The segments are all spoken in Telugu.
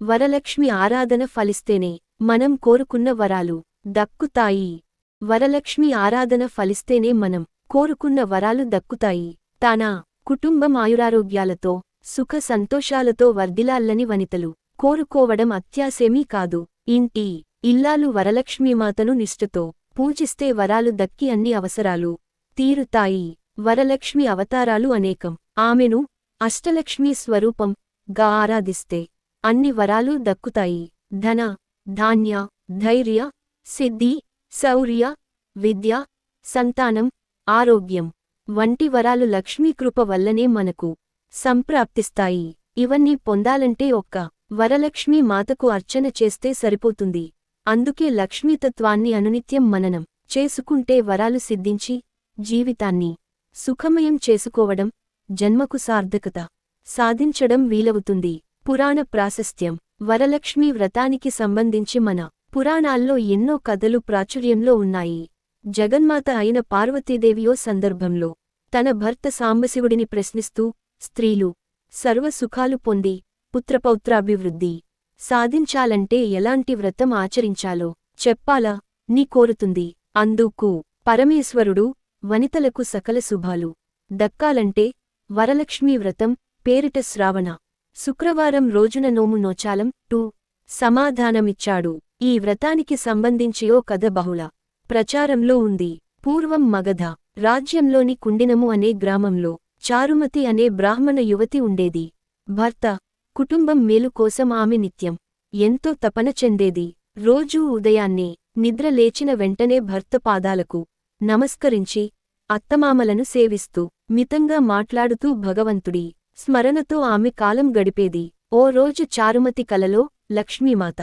వరలక్ష్మి ఆరాధన ఫలిస్తేనే మనం కోరుకున్న వరాలు దక్కుతాయి. వరలక్ష్మి ఆరాధన ఫలిస్తేనే మనం కోరుకున్న వరాలు దక్కుతాయి. తానా కుటుంబం ఆయురారోగ్యాలతో సుఖ సంతోషాలతో వర్ధిలాల్లని వనితలు కోరుకోవడం అత్యాసేమీ కాదు. ఇంటి ఇల్లాలు వరలక్ష్మీమాతను నిష్ఠతో పూజిస్తే వరాలు దక్కి అన్ని అవసరాలు తీరుతాయి. వరలక్ష్మి అవతారాలు అనేకం. ఆమెను అష్టలక్ష్మీ స్వరూపం గా ఆరాధిస్తే అన్ని వరాలు దక్కుతాయి. ధన ధాన్య ధైర్య సిద్ధి శౌర్య విద్య సంతానం ఆరోగ్యం వంటి వరాలు లక్ష్మీకృప వల్లనే మనకు సంప్రాప్తిస్తాయి. ఇవన్నీ పొందాలంటే ఒక్క వరలక్ష్మీ మాతకు అర్చన చేస్తే సరిపోతుంది. అందుకే లక్ష్మీతత్వాన్ని అనునిత్యం మననం చేసుకుంటే వరాలు సిద్ధించి జీవితాన్ని సుఖమయం చేసుకోవడం జన్మకు సార్థకత సాధించడం వీలవుతుంది. పురాణ ప్రాశస్త్యం. వరలక్ష్మీ వ్రతానికి సంబంధించి మన పురాణాల్లో ఎన్నో కథలు ప్రాచుర్యంలో ఉన్నాయి. జగన్మాత అయిన పార్వతీదేవియో సందర్భంలో తన భర్త సాంబశివుడిని ప్రశ్నిస్తూ స్త్రీలు సర్వసుఖాలు పొంది పుత్రపౌత్రాభివృద్ధి సాధించాలంటే ఎలాంటి వ్రతం ఆచరించాలో చెప్పాలా? నీ కోరుతుంది. అందుకు పరమేశ్వరుడు వనితలకు సకల శుభాలు దక్కాలంటే వరలక్ష్మీ వ్రతం పేరిట శ్రావణ శుక్రవారం రోజున నోము నోచాలం టూ. సమాధానమిచ్చాడు. ఈ వ్రతానికి సంబంధించి ఓ కథ బహుళ. ప్రచారంలో ఉంది. పూర్వం మగధ. రాజ్యంలోని కుండినము అనే గ్రామంలో చారుమతి అనే బ్రాహ్మణ యువతి ఉండేది. భర్త కుటుంబం మేలు కోసం ఆమె నిత్యం ఎంతో తపన చెందేది. రోజూ ఉదయాన్నే నిద్ర లేచిన వెంటనే భర్త పాదాలకు నమస్కరించి అత్తమామలను సేవిస్తూ మితంగా మాట్లాడుతూ భగవంతుడి స్మరణతో ఆమె కాలం గడిపేది. ఓ రోజు చారుమతి కలలో లక్ష్మీమాత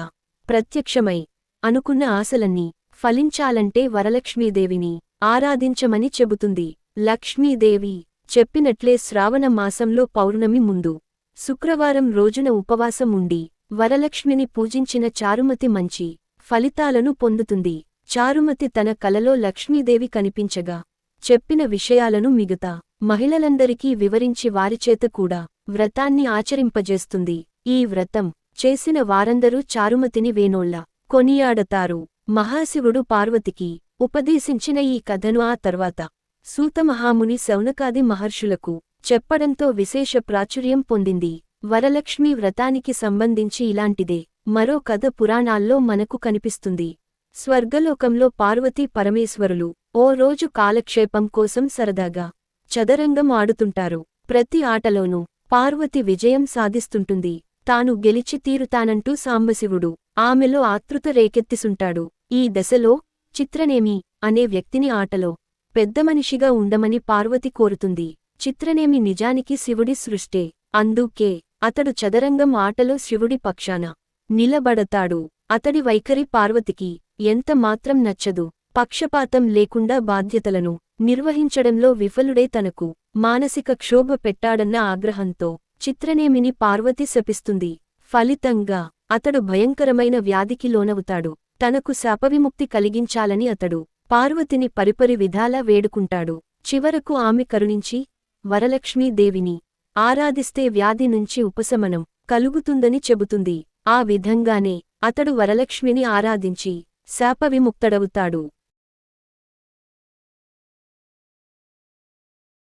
ప్రత్యక్షమై అనుకున్న ఆశలన్నీ ఫలించాలంటే వరలక్ష్మీదేవిని ఆరాధించమని చెబుతుంది. లక్ష్మీదేవి చెప్పినట్లే శ్రావణ మాసంలో పౌర్ణమి ముందు శుక్రవారం రోజున ఉపవాసం ఉండి వరలక్ష్మిని పూజించిన చారుమతి మంచి ఫలితాలను పొందుతుంది. చారుమతి తన కలలో లక్ష్మీదేవి కనిపించగా చెప్పిన విషయాలను మిగతా మహిళలందరికీ వివరించి వారిచేత కూడా వ్రతాన్ని ఆచరింపజేస్తుంది. ఈ వ్రతం చేసిన వారందరూ చారుమతిని వేనోళ్ళ కొనియాడతారు. మహాశివుడు పార్వతికి ఉపదేశించిన ఈ కథను ఆ తర్వాత సూతమహాముని శౌనకాది మహర్షులకు చెప్పడంతో విశేష ప్రాచుర్యం పొందింది. వరలక్ష్మీ వ్రతానికి సంబంధించి ఇలాంటిదే మరో కథ పురాణాల్లో మనకు కనిపిస్తుంది. స్వర్గలోకంలో పార్వతీ పరమేశ్వరులు ఓ రోజు కాలక్షేపం కోసం సరదాగా చదరంగం ఆడుతుంటారు. ప్రతి ఆటలోనూ పార్వతి విజయం సాధిస్తుంటుంది. తాను గెలిచి తీరుతానంటూ సాంబశివుడు ఆమెలో ఆతృత రేకెత్తిసుంటాడు. ఈ దశలో చిత్రనేమి అనే వ్యక్తిని ఆటలో పెద్దమనిషిగా ఉండమని పార్వతి కోరుతుంది. చిత్రనేమి నిజానికి శివుడి సృష్టే. అందుకే అతడు చదరంగం ఆటలో శివుడి పక్షాన నిలబడతాడు. అతడి వైఖరి పార్వతికి ఎంత మాత్రం నచ్చదు. పక్షపాతం లేకుండా బాధ్యతలను నిర్వహించడంలో విఫలుడే తనకు మానసిక క్షోభ పెట్టాడన్న ఆగ్రహంతో చిత్రనేమిని పార్వతి శపిస్తుంది. ఫలితంగా అతడు భయంకరమైన వ్యాధికి లోనవుతాడు. తనకు శాపవిముక్తి కలిగించాలని అతడు పార్వతిని పరిపరి విధాలా వేడుకుంటాడు. చివరకు ఆమె కరుణించి వరలక్ష్మీదేవిని ఆరాధిస్తే వ్యాధి నుంచి ఉపశమనం కలుగుతుందని చెబుతుంది. ఆ విధంగానే అతడు వరలక్ష్మిని ఆరాధించి శాపవిముక్తడవుతాడు.